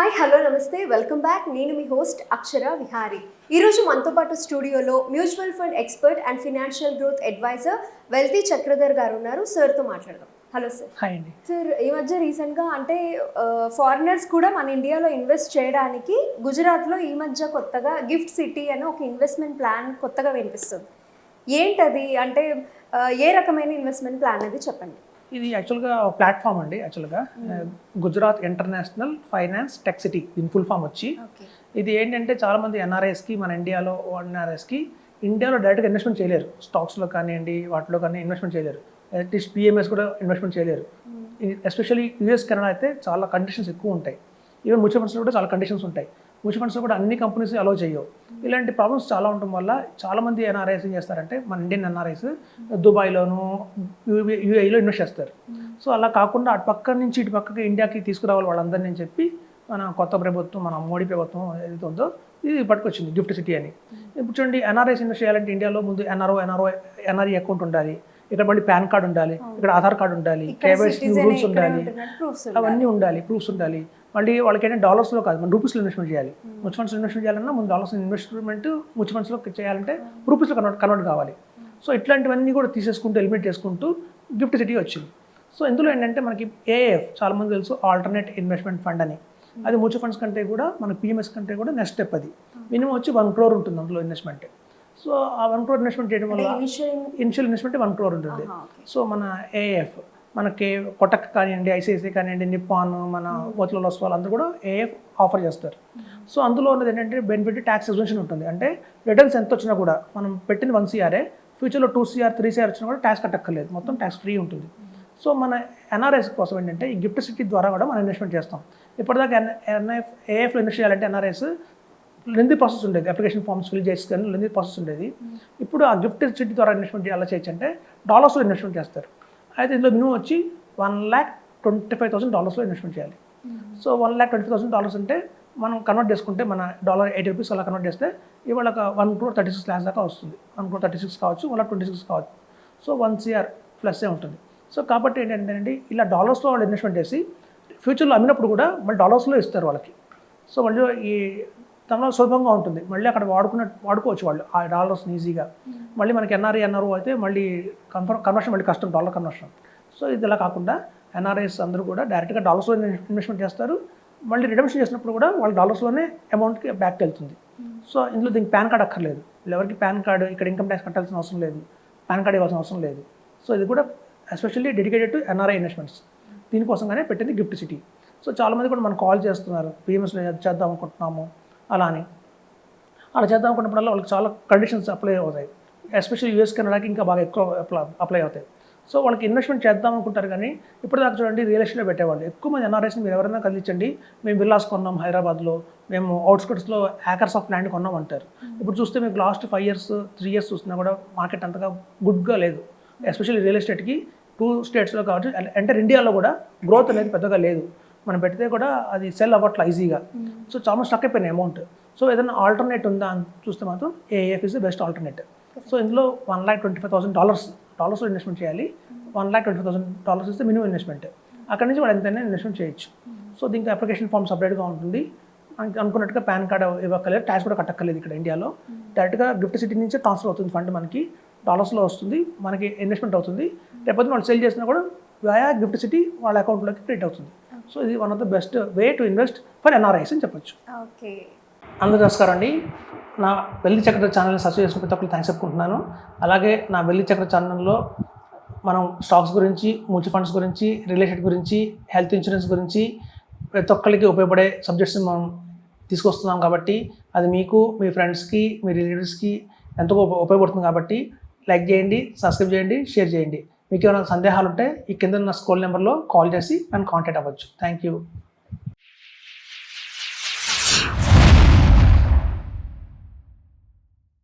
Hi hello నమస్తే. Welcome back నేను మీ హోస్ట్ అక్షర విహారీ. ఈరోజు మనతో పాటు స్టూడియోలో mutual fund expert and financial growth advisor wealthy Chakradhar గారు ఉన్నారు. సార్తో మాట్లాడదాం. హలో సార్ హాయ్ అండి. సార్ ఈ మధ్య రీసెంట్గా అంటే ఫారినర్స్ కూడా మన ఇండియాలో ఇన్వెస్ట్ చేయడానికి గుజరాత్లో ఈ మధ్య కొత్తగా గిఫ్ట్ సిటీ అని ఒక ఇన్వెస్ట్మెంట్ ప్లాన్ కొత్తగా వినిపిస్తుంది. ఏంటది? అంటే ఏ రకమైన ఇన్వెస్ట్మెంట్ ప్లాన్ అది చెప్పండి. ఇది యాక్చువల్గా ఒక ప్లాట్ఫామ్ అండి యాక్చువల్గా. Gujarat international finance tech city దీని ఫుల్ ఫామ్ వచ్చి. ఇది ఏంటంటే చాలామంది ఎన్ఆర్ఐస్కి మన ఇండియాలో ఎన్ఆర్ఐస్కి ఇండియాలో డైరెక్ట్గా ఇన్వెస్ట్మెంట్ చేయలేరు. స్టాక్స్లో కానివ్వండి వాటిలో కానీ ఇన్వెస్ట్మెంట్ చేయలేరు. అట్లీస్ట్ పిఎంఎస్ కూడా ఇన్వెస్ట్మెంట్ చేయలేరు. ఎస్పెషల్లీ యూఎస్ కెనడా అయితే చాలా కండిషన్స్ ఎక్కువ ఉంటాయి. ఈవెన్ మ్యూచువల్ ఫండ్స్లో కూడా చాలా కండిషన్స్ ఉంటాయి. మ్యూచువల్ ఫండ్స్లో కూడా అన్ని కంపెనీస్ అలో చేయవు. ఇలాంటి ప్రాబ్లమ్స్ చాలా ఉండటం వల్ల చాలామంది ఎన్ఆర్ఐస్ ఏం చేస్తారంటే మన ఇండియన్ ఎన్ఆర్ఐస్ దుబాయ్లోను యూఏఈలో ఇన్వెస్ట్ చేస్తారు. సో అలా కాకుండా అటు పక్క నుంచి ఇటు పక్కకి ఇండియాకి తీసుకురావాలి వాళ్ళందరినీ అని చెప్పి మన కొత్త ప్రభుత్వం మన మోడీ ప్రభుత్వం ఏదైతే ఉందో ఇది పట్టుకొచ్చింది గిఫ్ట్ సిటీ అని. ఇప్పుడు చూడండి ఎన్ఆర్ఐస్ ఇన్వెస్ట్ చేయాలంటే ఇండియాలో ముందు ఎన్ఆర్ఓ ఎన్ఆర్ఓ ఎన్ఆర్ఈ అకౌంట్ ఉండాలి. ఇక్కడ మళ్ళీ పాన్ కార్డ్ ఉండాలి ఇక్కడ ఆధార్ కార్డ్ ఉండాలి కేవైసీ రూల్స్ ఉండాలి అవన్నీ ఉండాలి ప్రూఫ్స్ ఉండాలి. మళ్ళీ వాళ్ళకి ఏంటంటే డాలర్స్లో కాదు మన రూపీస్లో ఇన్వెస్ట్మెంట్ చేయాలి. మ్యూచువల్ ఫండ్స్ ఇన్వెస్ట్మెంట్ చేయాలన్నా ముందు డాలర్స్ ఇన్వెస్ట్మెంట్ మ్యూచువల్ ఫండ్స్లో చేయాలంటే రూపీస్లో కన్వర్ట్ కన్వర్ట్ కావాలి. సో ఇట్లాంటివన్నీ కూడా తీసేసుకుంటూ ఎలిమినేట్ చేసుకుంటూ గిఫ్ట్ సిటీ వచ్చింది. సో ఇందులో ఏంటంటే మనకి ఏఎఫ్ చాలా మంది తెలుసు ఆల్టర్నేట్ ఇన్వెస్ట్మెంట్ ఫండ్ అని. అది మ్యూచువల్ ఫండ్స్ కంటే కూడా మన పిఎంఎస్ కంటే కూడా నెక్స్ట్ స్టెప్ అది. మినిమం వచ్చి వన్ క్రోర్ ఉంటుంది అందులో ఇన్వెస్ట్మెంట్ సో ఆ వన్ క్రోర్ ఇన్వెస్ట్మెంట్ చేయడం వల్ల ఇనిషియల్ ఇన్వెస్ట్మెంట్ వన్ క్రోర్ ఉంటుంది. సో మన ఏఎఫ్ మనకి కొటక్ కానివ్వండి ఐసిఐసిఐ కానివ్వండి నిప్పాన్ మన మోతిలాల్ ఒస్వాల్ అందరూ కూడా ఏఎఫ్ ఆఫర్ చేస్తారు. సో అందులో ఉన్నది ఏంటంటే బెనిఫిట్ ట్యాక్స్ ఎగ్జెన్షన్ ఉంటుంది. అంటే రిటర్న్స్ ఎంత వచ్చినా కూడా మనం పెట్టిన వన్ సిఆర్ఏ ఫ్యూచర్లో టూ సిఆర్ త్రీ సిఆర్ వచ్చినా కూడా ట్యాక్స్ కట్టక్కర్లేదు. మొత్తం ట్యాక్స్ ఫ్రీ ఉంటుంది. సో మన ఎన్ఆర్ఐస్ కోసం ఏంటంటే ఈ గిఫ్ట్ సిటీ ద్వారా కూడా మనం ఇన్వెస్ట్మెంట్ చేస్తాం. ఇప్పటిదాకా ఎన్ ఎన్ఐఎఫ్ ఏఎఫ్లో ఇన్వెస్ట్ చేయాలంటే ఎన్ఆర్ఐస్ లెంది ప్రాసెస్ ఉండేది. అప్లికేషన్ ఫామ్స్ ఫిల్ చేసి కానీ లెంది ప్రాసెస్ ఉండేది. ఇప్పుడు ఆ గిఫ్ట్ సిటీ ద్వారా ఇన్వెస్ట్మెంట్ ఎలా చేయొచ్చు అంటే డాలర్స్లో ఇన్వెస్ట్మెంట్ చేస్తారు. అయితే ఇందులో మినిమం వచ్చి one lakh twenty five thousand డాలర్స్లో investment చేయాలి. So one lakh twenty thousand dollars అంటే మనం కన్వర్ట్ చేసుకుంటే మన డాలర్ ఎయిటీ రూపీస్ అలా కన్వర్ట్ చేస్తే ఇవాళ ఒక one crore thirty six lakhs దాకా వస్తుంది. వన్ క్రోర్ థర్టీ సిక్స్ కావచ్చు వన్ ట్వంటీ సిక్స్ కావచ్చు. సో వన్ సిఆర్ ప్లస్సే ఉంటుంది. సో కాబట్టి ఏంటంటే ఇలా డాలర్స్లో వాళ్ళు ఇన్వెస్ట్మెంట్ చేసి ఫ్యూచర్లో అమ్మినప్పుడు కూడా మళ్ళీ డాలర్స్లో ఇస్తారు వాళ్ళకి. సో మళ్ళీ ఈ తమలో సులభంగా ఉంటుంది. మళ్ళీ అక్కడ వాడుకున్న వాడుకోవచ్చు వాళ్ళు. ఆ డాలర్స్ని ఈజీగా మళ్ళీ మనకి ఎన్ఆర్ఐ ఎన్ఆర్ఓ అయితే మళ్ళీ కన్ఫర్ కన్వర్షన్ మళ్ళీ కష్టం డాలర్ కన్వర్షన్ సో ఇది ఇలా కాకుండా ఎన్ఆర్ఐస్ అందరూ కూడా డైరెక్ట్గా డాలర్స్లో ఇన్వెస్ట్మెంట్ చేస్తారు. మళ్ళీ రిడమ్షన్ చేసినప్పుడు కూడా వాళ్ళ డాలర్స్లోనే అమౌంట్కి బ్యాక్ వెళ్తుంది. సో ఇందులో దీనికి పాన్ కార్డ్ అక్కర్లేదు. ఎవరికి పాన్ కార్డు ఇక్కడ ఇన్కమ్ ట్యాక్స్ కట్టాల్సిన అవసరం లేదు. పాన్ కార్డ్ ఇవ్వాల్సిన అవసరం లేదు. సో ఇది కూడా especially dedicated to NRI investments దీనికోసంగానే పెట్టింది గిఫ్ట్ సిటీ సో చాలామంది కూడా మనం కాల్ చేస్తున్నారు. పిఎంఎస్లో చేద్దాం అనుకుంటున్నాము. అలా అని అలా చేద్దాం అనుకున్నప్పుడల్లా వాళ్ళకి చాలా కండిషన్స్ అప్లై అవుతాయి. ఎస్పెషల్లీ యూఎస్ కెనడాకి ఇంకా బాగా ఎక్కువ అప్లై అవుతాయి. సో వాళ్ళకి ఇన్వెస్ట్మెంట్ చేద్దాం అనుకుంటారు కానీ ఇప్పుడు దాకా చూడండి రియల్ ఎస్టేట్లో పెట్టేవాళ్ళు. ఎక్కువ మంది ఎన్ఆర్ఎస్ని మీరు ఎవరైనా కదిలించండి మేము విల్లాస్ కొన్నాం హైదరాబాద్లో మేము అవుట్స్కట్స్లో హ్యాకర్స్ ఆఫ్ ల్యాండ్ కొన్నాం అంటారు. ఇప్పుడు చూస్తే మీకు last five years three years చూసినా కూడా మార్కెట్ అంతగా గుడ్గా లేదు. ఎస్పెషల్లీ రియల్ ఎస్టేట్కి టూ స్టేట్స్లో కావచ్చు ఎంటర్ ఇండియాలో కూడా గ్రోత్ అనేది పెద్దగా లేదు. మనం పెడితే కూడా అది సెల్ అవ్వట్ల ఈజీగా సో చాలా స్టక్ అయిపోయినాయి అమౌంట్ సో ఏదైనా ఆల్టర్నేట్ ఉందా అని చూస్తే మాత్రం AF is the best alternate so ఇందులో one lakh twenty five thousand dollars డాలర్స్లో investment చేయాలి. One lakh twenty five thousand dollars ఇస్తే మినిమం ఇన్వెస్ట్మెంట్ అక్కడ నుంచి వాడు ఎంతైనా ఇన్వెస్ట్మెంట్ చేయొచ్చు. సో దీనికి అప్లికేషన్ ఫామ్ సపరేట్గా ఉంటుంది. అనుకున్నట్టుగా పాన్ కార్డ్ ఇవ్వక్కర్లేదు. ట్యాక్స్ కూడా కట్టక్కర్లేదు ఇక్కడ ఇండియాలో డైరెక్ట్గా గిఫ్ట్ సిటీ నుంచే ట్రాన్స్ఫర్ అవుతుంది ఫండ్ మనకి. డాలర్స్లో వస్తుంది. మనకి ఇన్వెస్ట్మెంట్ అవుతుంది. లేకపోతే వాళ్ళు సెల్ చేసినా కూడా వయా గిఫ్ట్ సిటీ వాళ్ళ అకౌంట్లోకి క్రెడిట్ అవుతుంది. సో ఇది one of the best way to invest for NRIs అని చెప్పొచ్చు. ఓకే అందరూ నమస్కారం అండి. నా వెల్లి చక్ర ఛానల్ని సబ్స్క్రైబ్ చేసిన ప్రతి ఒక్కరు థ్యాంక్స్ చెప్పుకుంటున్నాను. అలాగే నా వెల్లి చక్ర ఛానల్లో మనం స్టాక్స్ గురించి మ్యూచువల్ ఫండ్స్ గురించి రియల్ ఎస్టేట్ గురించి హెల్త్ ఇన్సూరెన్స్ గురించి ప్రతి ఒక్కరికి ఉపయోగపడే సబ్జెక్ట్స్ని మనం తీసుకొస్తున్నాం కాబట్టి అది మీకు మీ ఫ్రెండ్స్కి మీ రిలేటివ్స్కి ఎంతో ఉప- ఉపయోగపడుతుంది కాబట్టి లైక్ చేయండి సబ్స్క్రైబ్ చేయండి షేర్ చేయండి. మీకు ఏమైనా సందేహాలు ఉంటే ఈ కింద ఉన్న స్కూల్ నెంబర్లో కాల్ చేసి నన్ను కాంటాక్ట్ అవ్వచ్చు. Thank you